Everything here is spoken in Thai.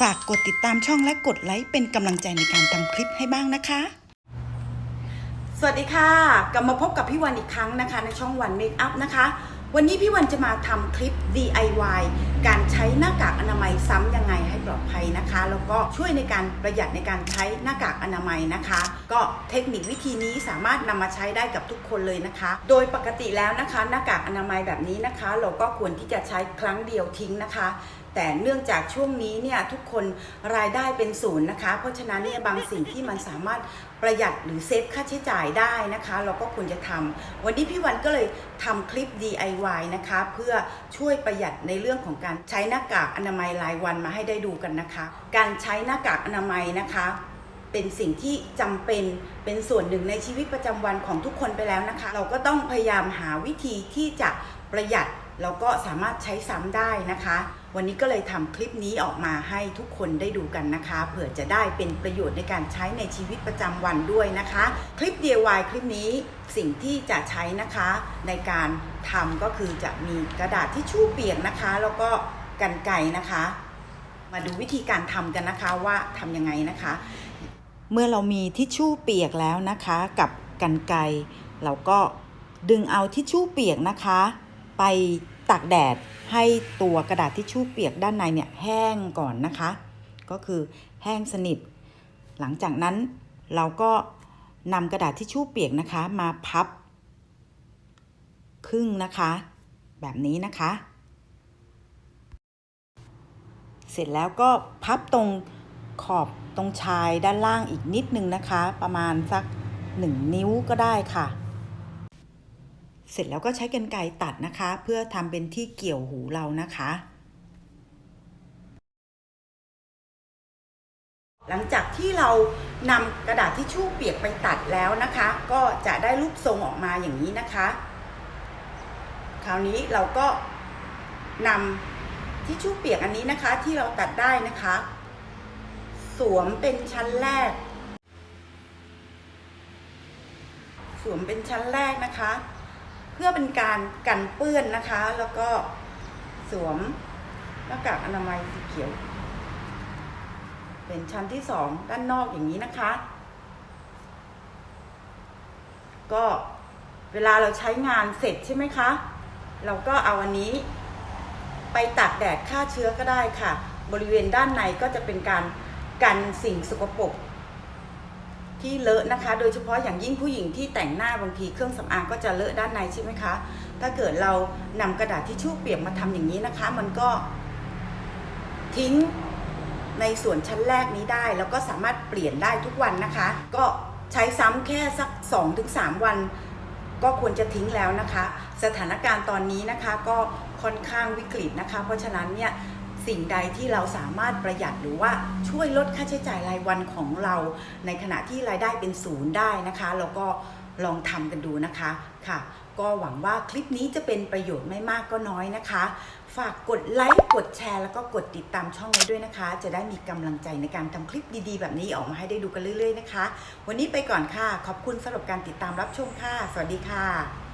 ฝากกดติดตามช่องและกดไลค์เป็นกำลังใจในการทำคลิปให้บ้างนะคะ สวัสดีค่ะกลับมาพบกับพี่วันอีกครั้งนะคะ ในช่องวันเมคอัพนะคะ วันนี้พี่วันจะมาทำคลิป DIY การใช้หน้ากากอนามัยซ้ำยังไงให้ปลอดภัย นะคะแล้วก็ช่วยในการประหยัดในการใช้หน้ากากอนามัยนะคะ ก็เทคนิควิธีนี้สามารถนำมาใช้ได้กับทุกคนเลยนะคะ โดยปกติแล้วนะคะหน้ากากอนามัยแบบนี้นะคะ เราก็ควรที่จะใช้ครั้งเดียวทิ้งนะคะ แต่เนื่องจากช่วงนี้เนี่ยทุกคนรายได้เป็นศูนย์นะคะ เพราะฉะนั้นเนี่ยบางสิ่งที่มันสามารถประหยัดหรือเซฟค่าใช้จ่ายได้นะคะ เราก็ควรจะทำวันนี้พี่วันก็เลยทำคลิป DIY นะคะ เพื่อช่วยประหยัดในเรื่องของการใช้หน้ากากอนามัยรายวันมาให้ได้ดูกันนะคะการใช้หน้ากากอนามัยนะคะ เป็นสิ่งที่จำเป็นเป็นส่วนหนึ่งในชีวิตประจำวันของทุกคนไปแล้วนะคะ เราก็ต้องพยายามหาวิธีที่จะประหยัดแล้วก็สามารถใช้ซ้ำได้นะคะ วันนี้ก็เลยทำคลิปนี้ออกมาให้ทุกคนได้ดูกันนะคะ เผื่อจะได้เป็นประโยชน์ในการใช้ในชีวิตประจำวันด้วยนะคะ คลิป DIY คลิปนี้สิ่งที่จะใช้นะคะในการทำก็คือจะมีกระดาษที่ชู่เปียกนะคะ แล้วก็กันไกรนะคะ มาดูวิธีการทำกันนะคะว่าทำยังไงนะคะ เมื่อเรามีทิชชู่เปียกแล้วนะคะกับกันไกเราก็ดึงเอาทิชชู่เปียกนะคะ ไปตากแดดให้ตัวกระดาษทิชชู่เปียกด้านในเนี่ยแห้งก่อนนะคะ ก็คือแห้งสนิท หลังจากนั้นเราก็นำกระดาษทิชชู่เปียกนะคะมาพับ ครึ่งนะคะ แบบนี้นะคะ ร็จแล้วก็พับตรงขอบตรงชายด้านล่างอีกนิดนึงนะคะ ประมาณสักหนึ่งนิ้วก็ได้ค่ะ เสร็จแล้วก็ใช้กรรไกรตัดนะคะ เพื่อทำเป็นที่เกี่ยวหูเรานะคะ หลังจากที่เรานำกระดาษทิชชู่เปียกไปตัดแล้วนะคะ ก็จะได้รูปทรงออกมาอย่างนี้นะคะ คราวนี้เราก็นำ ทิชชู่เปียกอันนี้นะคะ ที่เราตัดได้นะคะ สวมเป็นชั้นแรก สวมเป็นชั้นแรกนะคะ เพื่อเป็นการกันเปื้อนนะคะ แล้วก็สวมหน้ากากอนามัยสีเขียว เป็นชั้นที่สองด้านนอกอย่างนี้นะคะ ก็เวลาเราใช้งานเสร็จใช่ไหมคะ เราก็เอาอันนี้ ตากแดดฆ่าเชื้อก็ได้ค่ะ บริเวณด้านในก็จะเป็นการกันสิ่งสกปรกที่เลอะนะคะ โดยเฉพาะอย่างยิ่งผู้หญิงที่แต่งหน้าบางทีเครื่องสำอางก็จะเลอะด้านในใช่ไหมคะ ถ้าเกิดเรานำกระดาษทิชชู่เปียกมาทำอย่างนี้นะคะ มันก็ทิ้งในส่วนชั้นแรกนี้ได้ แล้วก็สามารถเปลี่ยนได้ทุกวันนะคะ ก็ใช้ซ้ำแค่สัก 2-3 วัน ก็ควรจะทิ้งแล้วนะคะ สถานการณ์ตอนนี้นะคะก็ ค่อนข้างวิกฤตนะคะ เพราะฉะนั้นเนี่ยสิ่งใดที่เราสามารถประหยัดหรือว่าช่วยลดค่าใช้จ่ายรายวันของเรา ในขณะที่รายได้เป็นศูนย์ได้นะคะเราก็ลองทำกันดูนะคะค่ะ ก็หวังว่าคลิปนี้จะเป็นประโยชน์ไม่มากก็น้อยนะคะ ฝากกดไลค์กดแชร์ แล้วก็กดติดตามช่องไว้ด้วยนะคะ จะได้มีกำลังใจในการทำคลิปดีๆ แบบนี้ออกมาให้ได้ดูกันเรื่อย ๆ นะคะ วันนี้ไปก่อนค่ะ ขอบคุณสำหรับการติดตามรับชมค่ะ สวัสดีค่ะ